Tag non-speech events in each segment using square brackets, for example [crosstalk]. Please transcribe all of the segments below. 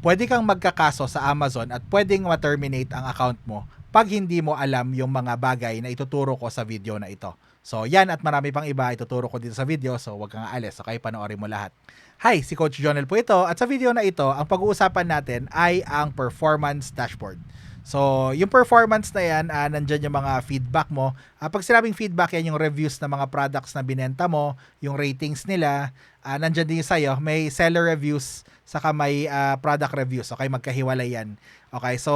pwede kang magkakaso sa Amazon at pwedeng ma-terminate ang account mo pag hindi mo alam yung mga bagay na ituturo ko sa video na ito. So yan at marami pang iba ituturo ko dito sa video so wag kang aalis okay panoorin mo lahat. Hi, si Coach Jonel po ito at sa video na ito ang pag-uusapan natin ay ang performance dashboard. So, yung performance na yan, uh, nandyan yung mga feedback mo. Uh, pag sinabing feedback yan, yung reviews ng mga products na binenta mo, yung ratings nila, uh, nandyan din sa'yo. May seller reviews, saka may uh, product reviews. Okay, magkahiwalay yan. Okay, so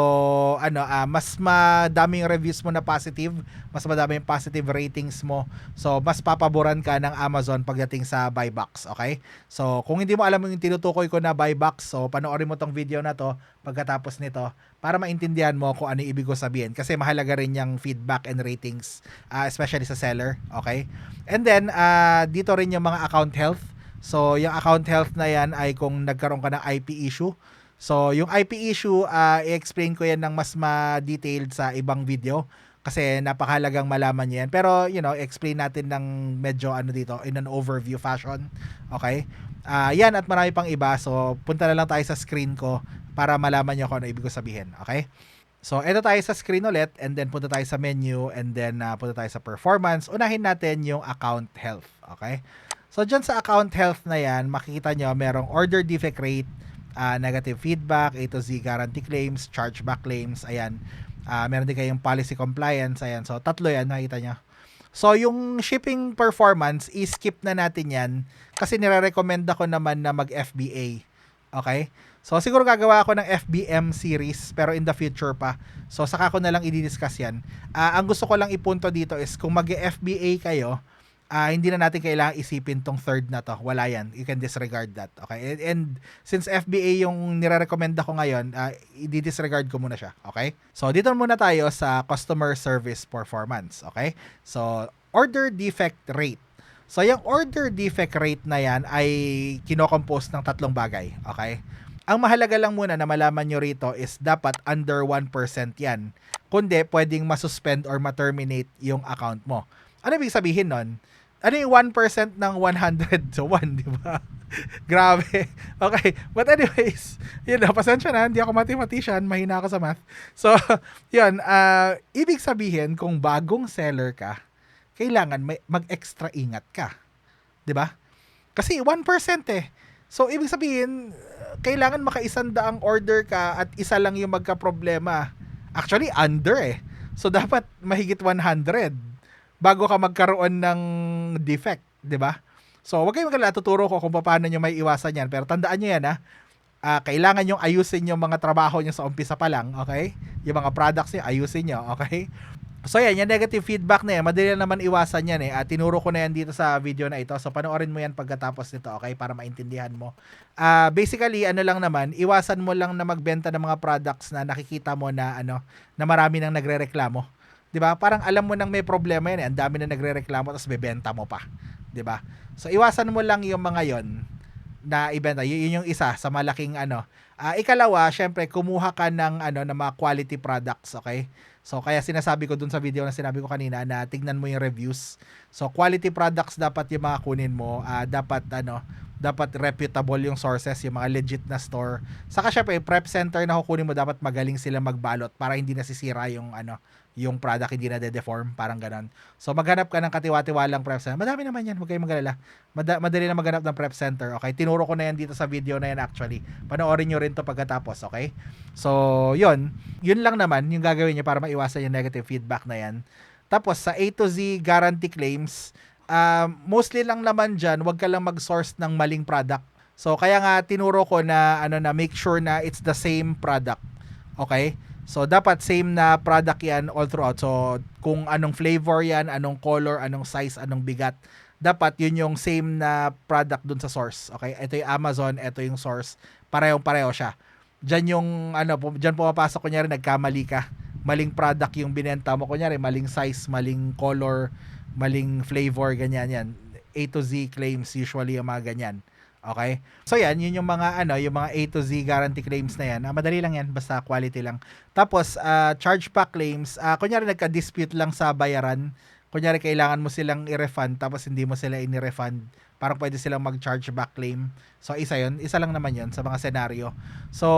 ano, uh, mas madami yung reviews mo na positive, mas madami yung positive ratings mo. So, mas papaboran ka ng Amazon pagdating sa buy box, okay? So, kung hindi mo alam yung tinutukoy ko na buy box, so panoorin mo tong video na to pagkatapos nito para maintindihan mo kung ano ibig ko sabihin kasi mahalaga rin yung feedback and ratings uh, especially sa seller, okay? And then uh, dito rin yung mga account health. So, yung account health na yan ay kung nagkaroon ka ng IP issue, So, yung IP issue, uh, i-explain ko yan ng mas ma-detailed sa ibang video kasi napakahalagang malaman yan. Pero, you know, explain natin ng medyo ano dito, in an overview fashion. Okay? Uh, yan at marami pang iba. So, punta na lang tayo sa screen ko para malaman nyo kung ano ibig ko sabihin. Okay? So, ito tayo sa screen ulit and then punta tayo sa menu and then uh, punta tayo sa performance. Unahin natin yung account health. Okay? So, dyan sa account health na yan, makikita nyo merong order defect rate, uh, negative feedback, A to Z guarantee claims, chargeback claims, ayan. Uh, meron din kayong policy compliance, ayan. So, tatlo yan, nakita nyo. So, yung shipping performance, i-skip na natin yan kasi nire-recommend ako naman na mag-FBA. Okay? So, siguro gagawa ako ng FBM series pero in the future pa. So, saka ko na lang i-discuss yan. Uh, ang gusto ko lang ipunto dito is kung mag-FBA kayo, uh, hindi na natin kailangan isipin tong third na to. Wala yan. You can disregard that. Okay? And, and since FBA yung nire-recommend ako ngayon, uh, i-disregard ko muna siya. Okay? So, dito muna tayo sa customer service performance. Okay? So, order defect rate. So, yung order defect rate na yan ay kinocompose ng tatlong bagay. Okay? Ang mahalaga lang muna na malaman nyo rito is dapat under 1% yan. Kundi, pwedeng masuspend or ma-terminate yung account mo. Ano ibig sabihin nun? Ano yung 1% ng 100? So, 1, di ba? [laughs] Grabe. Okay. But anyways, yun na, pasensya na, hindi ako mathematician, mahina ako sa math. So, [laughs] yun, uh, ibig sabihin, kung bagong seller ka, kailangan may, mag-extra ingat ka. Di ba? Kasi 1% eh. So, ibig sabihin, kailangan makaisandaang order ka at isa lang yung magka-problema. Actually, under eh. So, dapat mahigit 100 bago ka magkaroon ng defect, 'di ba? So, wag kayong magalala, tuturo ko kung paano nyo may iwasan yan. Pero tandaan nyo yan, ha? Uh, kailangan yung ayusin yung mga trabaho nyo sa umpisa pa lang, okay? Yung mga products nyo, ayusin nyo, okay? So yan, yung negative feedback na yan, madali naman iwasan yan eh. At tinuro ko na yan dito sa video na ito. So panoorin mo yan pagkatapos nito, okay? Para maintindihan mo. Uh, basically, ano lang naman, iwasan mo lang na magbenta ng mga products na nakikita mo na ano, na marami nang nagrereklamo 'Di ba? Parang alam mo nang may problema yan, eh. ang dami na nagrereklamo tapos bebenta mo pa, 'di ba? So iwasan mo lang yung mga 'yon na ibenta. Y- yun yung isa sa malaking ano. Uh, ikalawa, syempre kumuha ka ng ano ng mga quality products, okay? So kaya sinasabi ko dun sa video na sinabi ko kanina na tignan mo yung reviews. So quality products dapat yung mga kunin mo, uh, dapat ano, dapat reputable yung sources, yung mga legit na store. Saka syempre, prep center na kukunin mo dapat magaling sila magbalot para hindi nasisira yung ano, yung product hindi na de-deform, parang ganon. So maghanap ka ng katiwa-tiwalang prep center. Madami naman yan, huwag kayong magalala. Mad- madali na maghanap ng prep center, okay? Tinuro ko na yan dito sa video na yan actually. Panoorin nyo rin to pagkatapos, okay? So, yun. Yun lang naman yung gagawin nyo para maiwasan yung negative feedback na yan. Tapos, sa A to Z guarantee claims, uh, mostly lang naman dyan, huwag ka lang mag-source ng maling product. So, kaya nga tinuro ko na, ano na, make sure na it's the same product. Okay? So, dapat same na product yan all throughout. So, kung anong flavor yan, anong color, anong size, anong bigat, dapat yun yung same na product dun sa source. Okay? Ito yung Amazon, ito yung source. Parehong-pareho siya. Diyan yung, ano, diyan pumapasok, kunyari, nagkamali ka. Maling product yung binenta mo. Kunyari, maling size, maling color, maling flavor, ganyan yan. A to Z claims usually yung mga ganyan. Okay? So yan, yun yung mga ano, yung mga A to Z guarantee claims na yan. Ah, madali lang yan, basta quality lang. Tapos uh, chargeback claims, uh, kunyari nagka-dispute lang sa bayaran, kunyari kailangan mo silang i-refund tapos hindi mo sila ini-refund parang pwede silang mag-charge back claim. So isa yon isa lang naman yon sa mga senaryo. So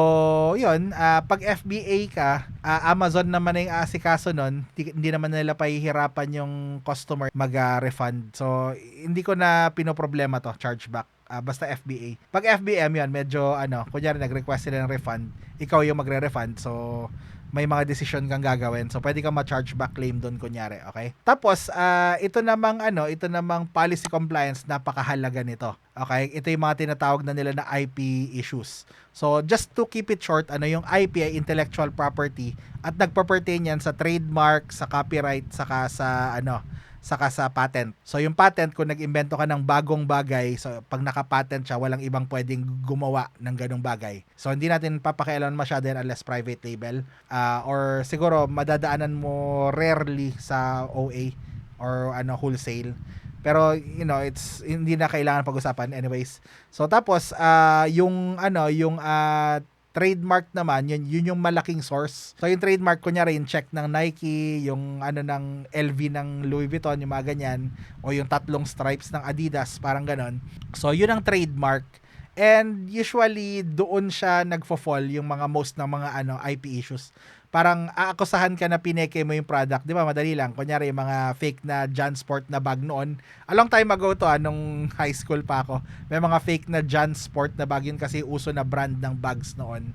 yun, ah, pag FBA ka, ah, Amazon naman na yung asikaso nun, di, hindi naman nila pahihirapan yung customer mag-refund. so hindi ko na pinoproblema to, chargeback. Ah, basta FBA. Pag FBM yun, medyo ano, kunyari nag-request sila ng refund, ikaw yung magre-refund. So may mga decision kang gagawin. So, pwede kang ma-charge back claim doon kunyari, okay? Tapos, uh, ito namang ano, ito namang policy compliance, napakahalaga nito. Okay? Ito yung mga tinatawag na nila na IP issues. So, just to keep it short, ano yung IP ay intellectual property at nagpa-pertain yan sa trademark, sa copyright, saka sa ano, saka sa patent. So yung patent kung nag-imbento ka ng bagong bagay, so pag naka-patent siya, walang ibang pwedeng gumawa ng ganong bagay. So hindi natin papakialaman masyado yan unless private label uh, or siguro madadaanan mo rarely sa OA or ano wholesale. Pero you know, it's hindi na kailangan pag-usapan anyways. So tapos uh, yung ano, yung uh, trademark naman, yun, yun yung malaking source. So yung trademark, kunyari yung check ng Nike, yung ano ng LV ng Louis Vuitton, yung mga ganyan, o yung tatlong stripes ng Adidas, parang ganon. So yun ang trademark. And usually doon siya nagfo-fall yung mga most ng mga ano IP issues parang aakusahan ka na pineke mo yung product. Di ba? Madali lang. Kunyari, yung mga fake na John Sport na bag noon. A long time ago to, anong ah, high school pa ako. May mga fake na John Sport na bag. Yun kasi uso na brand ng bags noon.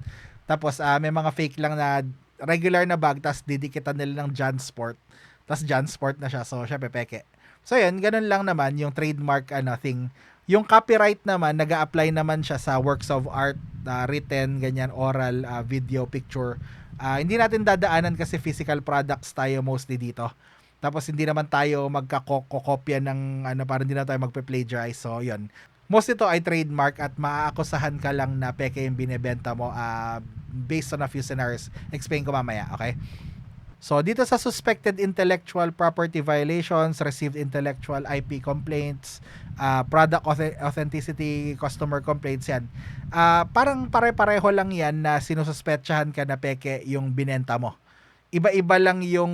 Tapos, uh, may mga fake lang na regular na bag, tapos didikitan nila ng John Sport. Tapos John Sport na siya. So, siya pepeke. So, yun. Ganun lang naman yung trademark ano, thing. Yung copyright naman, nag apply naman siya sa works of art, uh, written, ganyan, oral, uh, video, picture, Uh, hindi natin dadaanan kasi physical products tayo mostly dito. Tapos hindi naman tayo magkakokopya ng ano para hindi na tayo magpe-plagiarize. So, 'yun. Most ito ay trademark at maaakusahan ka lang na peke yung binebenta mo uh, based on a few scenarios. Explain ko mamaya, okay? So, dito sa suspected intellectual property violations, received intellectual IP complaints, uh, product authenticity, customer complaints yan. Uh, parang pare-pareho lang yan na sinususpetsahan ka na peke yung binenta mo. Iba-iba lang yung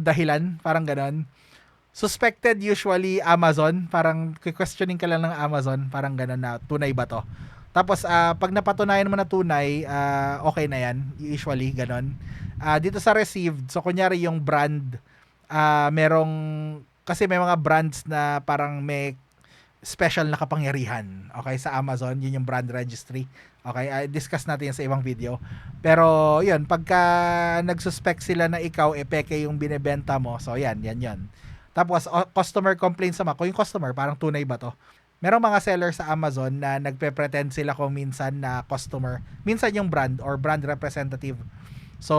dahilan, parang ganon. Suspected usually Amazon, parang questioning ka lang ng Amazon, parang ganon na tunay ba to. Tapos uh, pag napatunayan mo na tunay, uh, okay na yan, usually ganon uh, dito sa received, so kunyari yung brand, uh, merong, kasi may mga brands na parang may special na kapangyarihan. Okay, sa Amazon, yun yung brand registry. Okay, I discuss natin yan sa ibang video. Pero, yun, pagka nagsuspect sila na ikaw, epeke yung binebenta mo, so yan, yan, yan. Tapos, customer complaints naman. Kung yung customer, parang tunay ba to? Merong mga seller sa Amazon na nagpe-pretend sila kung minsan na customer, minsan yung brand or brand representative So,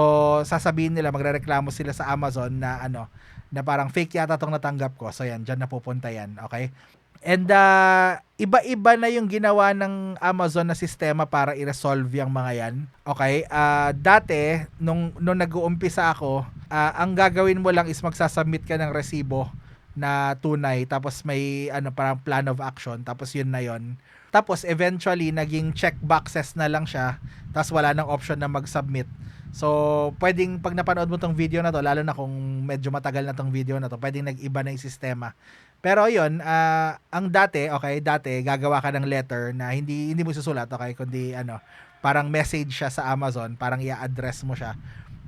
sasabihin nila, magrereklamo sila sa Amazon na ano, na parang fake yata tong natanggap ko. So, yan, dyan napupunta yan. Okay? And uh, iba-iba na yung ginawa ng Amazon na sistema para i-resolve yung mga yan. Okay? Uh, dati, nung, nung nag-uumpisa ako, uh, ang gagawin mo lang is magsasubmit ka ng resibo na tunay tapos may ano parang plan of action tapos yun na yun tapos eventually naging check boxes na lang siya tapos wala nang option na mag-submit So, pwedeng pag napanood mo tong video na to, lalo na kung medyo matagal na tong video na to, pwedeng nag-iba na yung sistema. Pero yun, uh, ang dati, okay, dati gagawa ka ng letter na hindi hindi mo susulat, okay, kundi ano, parang message siya sa Amazon, parang i-address mo siya.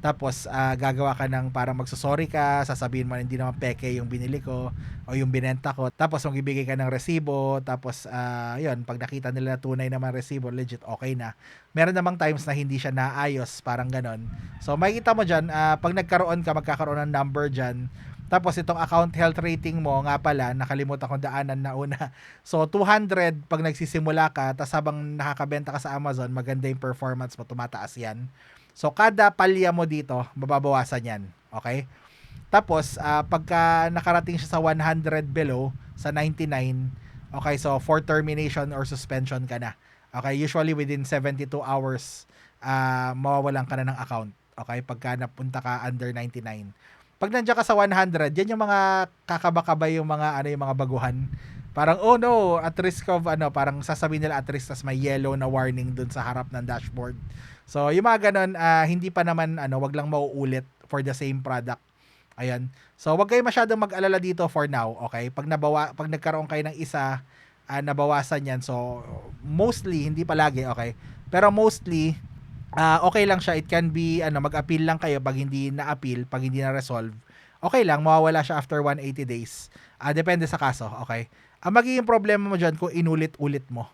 Tapos uh, gagawa ka ng parang magsusorry ka, sasabihin mo hindi naman peke yung binili ko o yung binenta ko. Tapos magbibigay ka ng resibo, tapos uh, yun, pag nakita nila tunay naman resibo, legit okay na. Meron namang times na hindi siya naayos, parang ganon. So makikita mo dyan, uh, pag nagkaroon ka, magkakaroon ng number dyan. Tapos itong account health rating mo, nga pala, nakalimutan kong daanan na una. [laughs] So 200 pag nagsisimula ka, tapos habang nakakabenta ka sa Amazon, maganda yung performance mo, tumataas yan. So, kada palya mo dito, mababawasan yan. Okay? Tapos, uh, pagka nakarating siya sa 100 below, sa 99, okay, so for termination or suspension ka na. Okay, usually within 72 hours, uh, mawawalan ka na ng account. Okay, pagka napunta ka under 99. Pag nandiyan ka sa 100, yan yung mga kakabakabay yung mga ano yung mga baguhan. Parang oh no, at risk of ano, parang sasabihin nila at risk tas may yellow na warning dun sa harap ng dashboard. So, yung mga ganun, uh, hindi pa naman, ano, wag lang mauulit for the same product. Ayan. So, wag kayo masyadong mag-alala dito for now, okay? Pag nabawa, pag nagkaroon kayo ng isa ah, nabawasan yan. So, mostly, hindi palagi, okay? Pero mostly, ah, okay lang siya. It can be, ano, mag-appeal lang kayo pag hindi na-appeal, pag hindi na-resolve. Okay lang, mawawala siya after 180 days. Ah, depende sa kaso, okay? Ang magiging problema mo dyan kung inulit-ulit mo.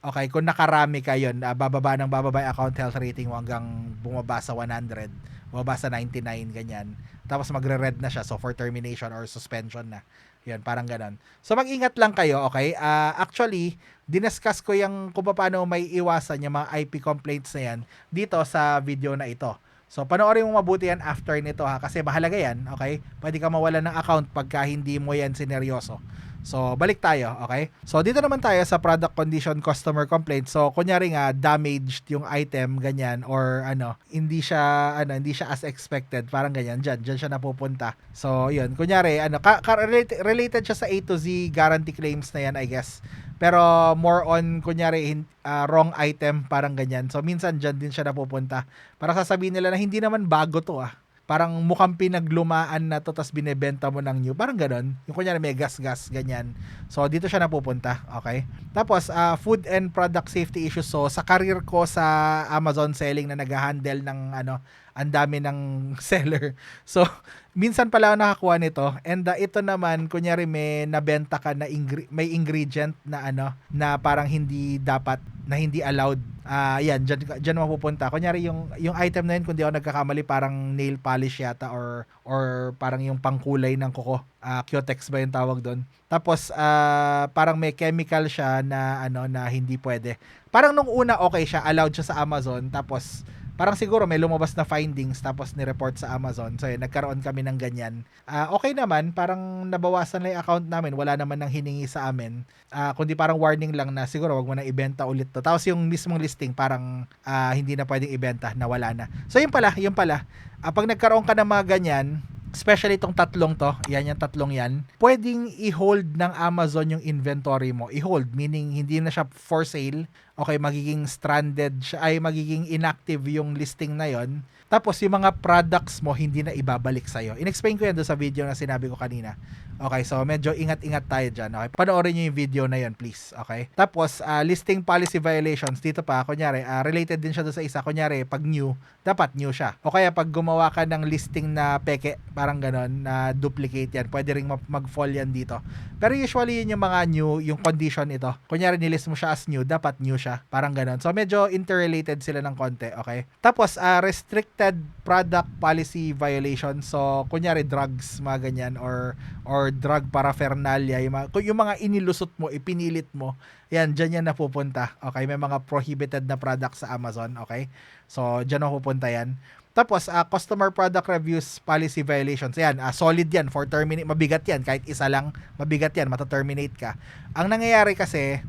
Okay, kung nakarami ka yun, ah, bababa ng bababa yung account health rating mo hanggang bumaba sa 100, bumaba sa 99, ganyan. Tapos magre-red na siya, so for termination or suspension na. Yun, parang ganon. So mag-ingat lang kayo, okay? Ah, actually, diniscuss ko yung kung paano may iwasan yung mga IP complaints na yan dito sa video na ito. So panoorin mo mabuti yan after nito ha kasi mahalaga yan, okay? Pwede ka mawala ng account pagka hindi mo yan sineryoso. So, balik tayo, okay? So, dito naman tayo sa product condition customer complaint. So, kunyari nga damaged yung item ganyan or ano, hindi siya ano, hindi siya as expected, parang ganyan diyan, diyan siya napupunta. So, yun, kunyari ano, ka, ka- related, related siya sa A to Z guarantee claims na yan, I guess. Pero more on kunyari ah, wrong item, parang ganyan. So, minsan diyan din siya napupunta. Para sasabihin nila na hindi naman bago to ah parang mukhang pinaglumaan na to tas binebenta mo ng new. Parang ganon. Yung kunyari may gas-gas, ganyan. So, dito siya napupunta. Okay? Tapos, ah, food and product safety issues. So, sa career ko sa Amazon selling na nag-handle ng ano, ang dami ng [laughs] seller. So, minsan pala ako nakakuha nito. And ah, ito naman, kunyari may nabenta ka na ingre- may ingredient na ano, na parang hindi dapat, na hindi allowed. Ah, yan, dyan, dyan mapupunta. Kunyari yung, yung item na yun, kung di ako nagkakamali, parang nail polish yata or, or parang yung pangkulay ng kuko. Ah, Cutex ba yung tawag doon? Tapos, ah, parang may chemical siya na, ano, na hindi pwede. Parang nung una, okay siya, allowed siya sa Amazon. Tapos, parang siguro may lumabas na findings tapos ni-report sa Amazon. So, yun, nagkaroon kami ng ganyan. Ah, okay naman, parang nabawasan lang yung account namin. Wala naman nang hiningi sa amin. Ah, kundi parang warning lang na siguro wag mo na ibenta ulit to. Tapos yung mismong listing parang ah, hindi na pwedeng ibenta, nawala na. So, yun pala, yun pala. Ah, pag nagkaroon ka ng mga ganyan, especially itong tatlong to, yan yung tatlong yan, pwedeng i-hold ng Amazon yung inventory mo. I-hold, meaning hindi na siya for sale. Okay, magiging stranded siya, ay magiging inactive yung listing na yon. Tapos yung mga products mo hindi na ibabalik sa'yo. In-explain ko yan doon sa video na sinabi ko kanina. Okay, so medyo ingat-ingat tayo dyan. Okay, panoorin nyo yung video na yon please. Okay? Tapos, ah, listing policy violations, dito pa, kunyari, ah, related din siya doon sa isa. Kunyari, pag new, dapat new siya. O kaya pag gumawa ka ng listing na peke, parang ganon, na duplicate yan, pwede ring ma- mag-fall yan dito. Pero usually yun yung mga new, yung condition ito. Kunyari, nilist mo siya as new, dapat new siya. Parang ganon. So, medyo interrelated sila ng konti. Okay? Tapos, ah, restricted product policy violation. So, kunyari, drugs, mga ganyan, or or drug paraphernalia, yung mga, yung mga inilusot mo, ipinilit mo, yan, dyan yan napupunta. Okay, may mga prohibited na products sa Amazon, okay? So, dyan napupunta yan. Tapos, ah, customer product reviews policy violations. Yan, ah, solid yan for terminate. Mabigat yan. Kahit isa lang, mabigat yan. Mata-terminate ka. Ang nangyayari kasi,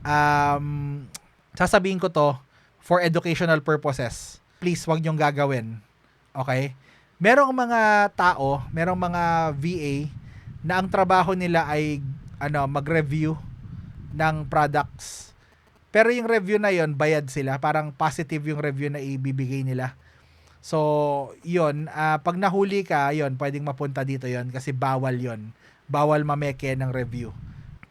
um, sasabihin ko to for educational purposes. Please, wag niyong gagawin. Okay? Merong mga tao, merong mga VA na ang trabaho nila ay ano, mag-review ng products. Pero yung review na yon bayad sila. Parang positive yung review na ibibigay nila. So, yun, ah, pag nahuli ka, yun, pwedeng mapunta dito yon kasi bawal yon Bawal mameke ng review.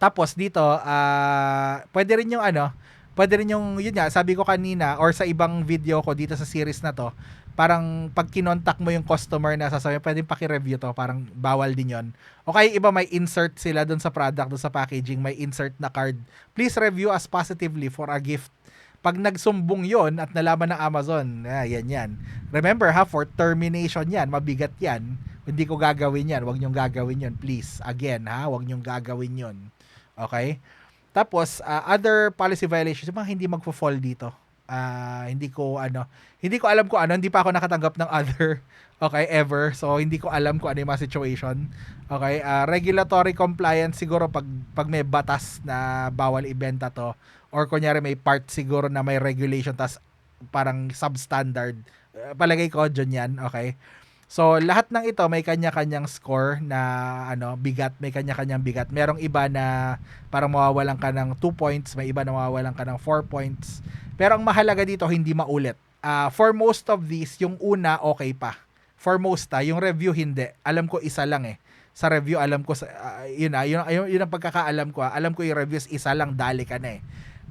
Tapos dito, ah, pwede rin yung ano, pwede rin yung, yun nga, sabi ko kanina, or sa ibang video ko dito sa series na to, parang pag kinontak mo yung customer na sasabi, pwedeng paki-review to, parang bawal din yon O kaya iba may insert sila dun sa product, dun sa packaging, may insert na card. Please review us positively for a gift. Pag nagsumbong yon at nalaman ng Amazon, ah, yan yan. Remember ha, for termination yan, mabigat yan. Hindi ko gagawin yan, wag niyong gagawin yon please. Again ha, wag niyong gagawin yon Okay? Tapos, ah, other policy violations, yung mga hindi magfo-fall dito. Ah, hindi ko ano, hindi ko alam kung ano, hindi pa ako nakatanggap ng other [laughs] okay ever. So hindi ko alam kung ano yung mga situation. Okay, ah, regulatory compliance siguro pag pag may batas na bawal ibenta to or kunyari may part siguro na may regulation tas parang substandard. Uh, palagay ko dyan yan, okay? So, lahat ng ito may kanya-kanyang score na ano, bigat, may kanya-kanyang bigat. Merong iba na parang mawawalan ka ng 2 points, may iba na mawawalan ka ng 4 points. Pero ang mahalaga dito, hindi maulit. Ah, for most of these, yung una, okay pa. For most, ha, yung review, hindi. Alam ko, isa lang eh. sa review alam ko ah, yun ah, yun, yun, yun ang pagkakaalam ko ah. alam ko yung reviews isa lang dali ka na eh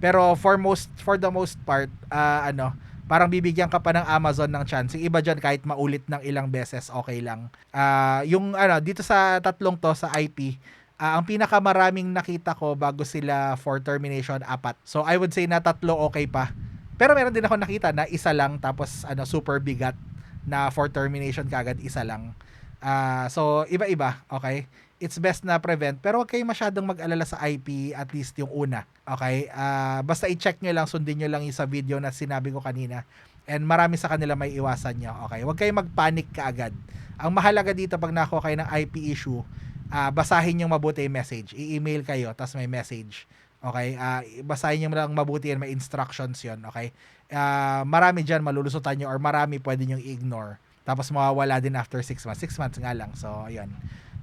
pero for most for the most part ah, ano parang bibigyan ka pa ng Amazon ng chance. Yung iba dyan kahit maulit ng ilang beses okay lang. Ah, yung ano dito sa tatlong to sa IP ah, ang pinakamaraming nakita ko bago sila for termination apat. So I would say na tatlo okay pa. Pero meron din ako nakita na isa lang tapos ano super bigat na for termination kagad isa lang. Ah, so iba-iba, okay? It's best na prevent pero huwag kayong masyadong mag-alala sa IP at least yung una. Okay? Ah, basta i-check nyo lang, sundin nyo lang yung sa video na sinabi ko kanina. And marami sa kanila may iwasan nyo. Okay? Huwag kayong mag-panic kaagad. Ang mahalaga dito pag nakuha kayo ng IP issue, ah, basahin yung mabuti yung message. I-email kayo, tapos may message. Okay? Ah, basahin nyo lang mabuti yan, may instructions yon Okay? Ah, marami dyan malulusutan nyo or marami pwede nyo i-ignore. Tapos mawawala din after 6 months. 6 months nga lang. So, ayun.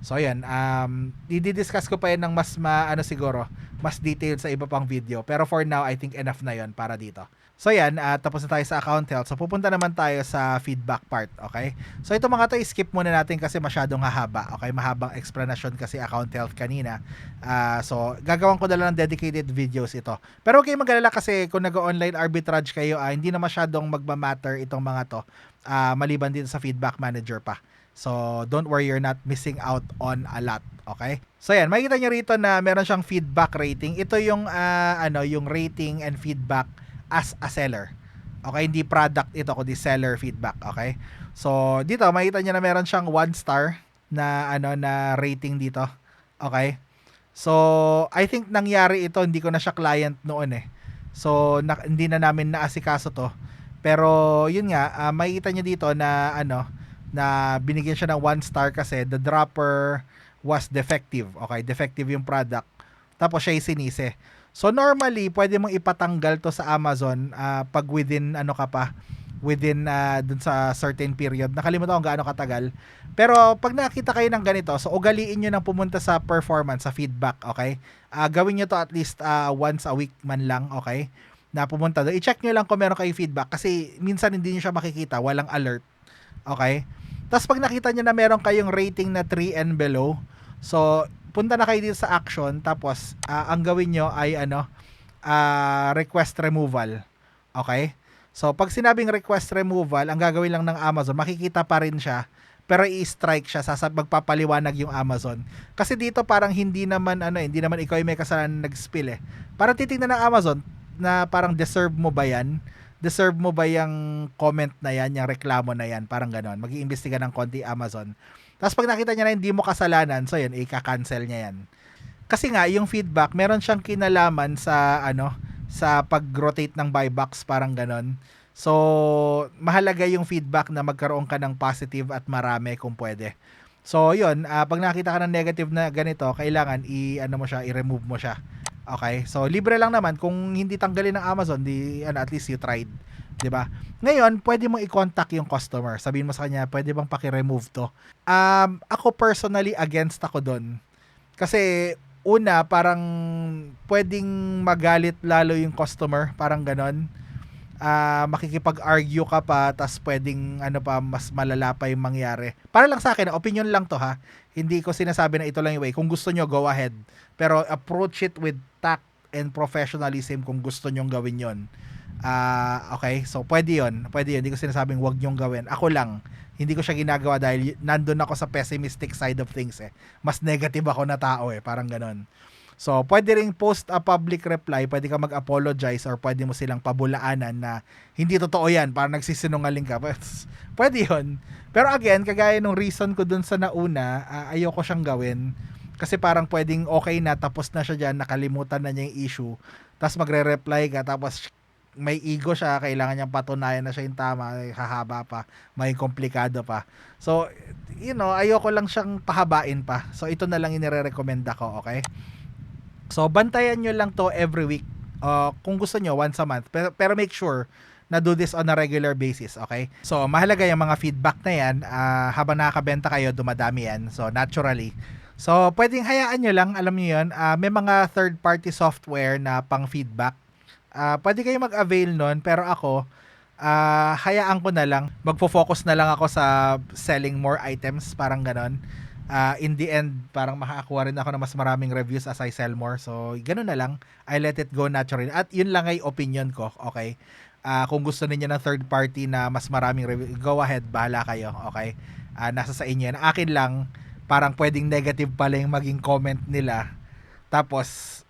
So, ayun. Um, i-discuss ko pa yun ng mas ma, ano siguro, mas detailed sa iba pang video. Pero for now, I think enough na yon para dito. So, yan. Uh, tapos na tayo sa account health. So, pupunta naman tayo sa feedback part. Okay? So, ito mga to, skip muna natin kasi masyadong hahaba. Okay? Mahabang explanation kasi account health kanina. Ah, so, gagawan ko na lang ng dedicated videos ito. Pero okay magalala kasi kung nag-online arbitrage kayo, ah, hindi na masyadong magmamatter itong mga to. Ah, maliban din sa feedback manager pa. So, don't worry, you're not missing out on a lot. Okay? So, yan. Makikita nyo rito na meron siyang feedback rating. Ito yung, ah, ano, yung rating and feedback as a seller. Okay? Hindi product ito, kundi seller feedback. Okay? So, dito, makikita nyo na meron siyang one star na, ano, na rating dito. Okay? So, I think nangyari ito, hindi ko na siya client noon eh. So, na, hindi na namin naasikaso to. Pero, yun nga, uh, makikita nyo dito na, ano, na binigyan siya ng one star kasi the dropper was defective. Okay, defective yung product. Tapos siya yung sinisi. So, normally, pwede mong ipatanggal to sa Amazon uh, pag within, ano ka pa, within uh, dun sa certain period. Nakalimutan ko gaano katagal. Pero pag nakita kayo ng ganito, so ugaliin nyo nang pumunta sa performance, sa feedback, okay? Uh, gawin nyo to at least uh, once a week man lang, okay? Na pumunta doon. I-check nyo lang kung meron kayo feedback kasi minsan hindi nyo siya makikita, walang alert. Okay? Tapos pag nakita nyo na meron kayong rating na 3 and below, so punta na kayo dito sa action tapos uh, ang gawin nyo ay ano, uh, request removal. Okay? So, pag sinabing request removal, ang gagawin lang ng Amazon, makikita pa rin siya, pero i-strike siya, sasab magpapaliwanag yung Amazon. Kasi dito parang hindi naman, ano, hindi naman ikaw yung may kasalanan nag-spill eh. Parang titingnan ng Amazon na parang deserve mo ba yan? Deserve mo ba yung comment na yan, yung reklamo na yan? Parang ganon. Mag-iimbestiga ng konti Amazon. Tapos pag nakita niya na hindi mo kasalanan, so yun, ika-cancel niya yan. Kasi nga, yung feedback, meron siyang kinalaman sa, ano, sa pag-rotate ng buy box, parang ganon. So, mahalaga yung feedback na magkaroon ka ng positive at marami kung pwede. So, yun, uh, pag nakita ka ng negative na ganito, kailangan i ano mo siya, i-remove mo siya. Okay? So, libre lang naman kung hindi tanggalin ng Amazon, di ano, at least you tried, 'di ba? Ngayon, pwede mo i-contact yung customer. Sabihin mo sa kanya, pwede bang paki-remove 'to? Um, ako personally against ako doon. Kasi una, parang pwedeng magalit lalo yung customer, parang ganon. Uh, makikipag-argue ka pa, tas pwedeng ano pa, mas malala pa yung mangyari. Para lang sa akin, opinion lang to ha. Hindi ko sinasabi na ito lang yung way. Kung gusto nyo, go ahead. Pero approach it with tact and professionalism kung gusto nyong gawin yon Uh, okay, so pwede yon Pwede yun. Hindi ko sinasabing wag nyong gawin. Ako lang, hindi ko siya ginagawa dahil nandun ako sa pessimistic side of things eh. Mas negative ako na tao eh, parang ganun. So, pwede ring post a public reply, pwede ka mag-apologize or pwede mo silang pabulaanan na hindi totoo yan, parang nagsisinungaling ka. pwede [laughs] yon Pero again, kagaya nung reason ko dun sa nauna, uh, ayoko siyang gawin. Kasi parang pwedeng okay na, tapos na siya dyan, nakalimutan na niya yung issue. Tapos magre-reply ka, tapos may ego siya, kailangan niyang patunayan na siya yung tama, hahaba pa, may komplikado pa. So, you know, ayoko lang siyang pahabain pa. So, ito na lang inire-recommend ako, okay? So, bantayan nyo lang to every week. Uh, kung gusto nyo, once a month. Pero, pero make sure na do this on a regular basis, okay? So, mahalaga yung mga feedback na yan. Uh, habang nakakabenta kayo, dumadami yan. So, naturally. So, pwedeng hayaan nyo lang, alam nyo yun, uh, may mga third-party software na pang feedback uh, pwede kayo mag-avail nun, pero ako, uh, hayaan ko na lang. Magfo-focus na lang ako sa selling more items, parang ganon. Ah, in the end, parang makakakuha rin ako ng mas maraming reviews as I sell more. So, ganun na lang. I let it go naturally. At yun lang ay opinion ko, okay? Ah, kung gusto ninyo ng third party na mas maraming review, go ahead, bahala kayo, okay? Ah, nasa sa inyo yan. Akin lang, parang pwedeng negative pala yung maging comment nila. Tapos,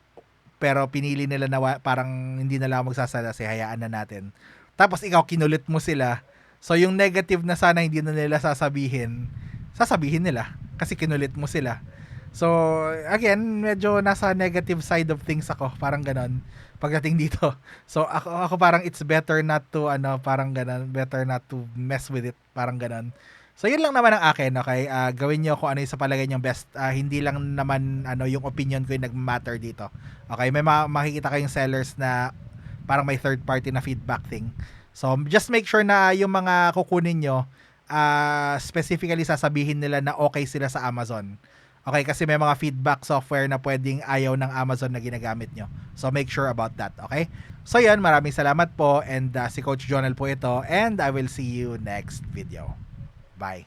pero pinili nila na parang hindi na lang magsasala, kasi hayaan na natin. Tapos ikaw kinulit mo sila. So yung negative na sana hindi na nila sasabihin, sasabihin nila kasi kinulit mo sila. So again, medyo nasa negative side of things ako, parang ganon pagdating dito. [laughs] So ako ako parang it's better not to ano, parang ganon, better not to mess with it, parang ganon. So yun lang naman ang akin, okay? Ah, gawin niyo kung ano yung sa palagay niyo best. Ah, hindi lang naman ano yung opinion ko yung nag-matter dito. Okay, may ma- makikita kayong sellers na parang may third party na feedback thing. So just make sure na yung mga kukunin nyo, ah, specifically sasabihin nila na okay sila sa Amazon. Okay, kasi may mga feedback software na pwedeng ayaw ng Amazon na ginagamit nyo. So make sure about that, okay? So yan, maraming salamat po and ah, si Coach Jonel po ito and I will see you next video. Bye.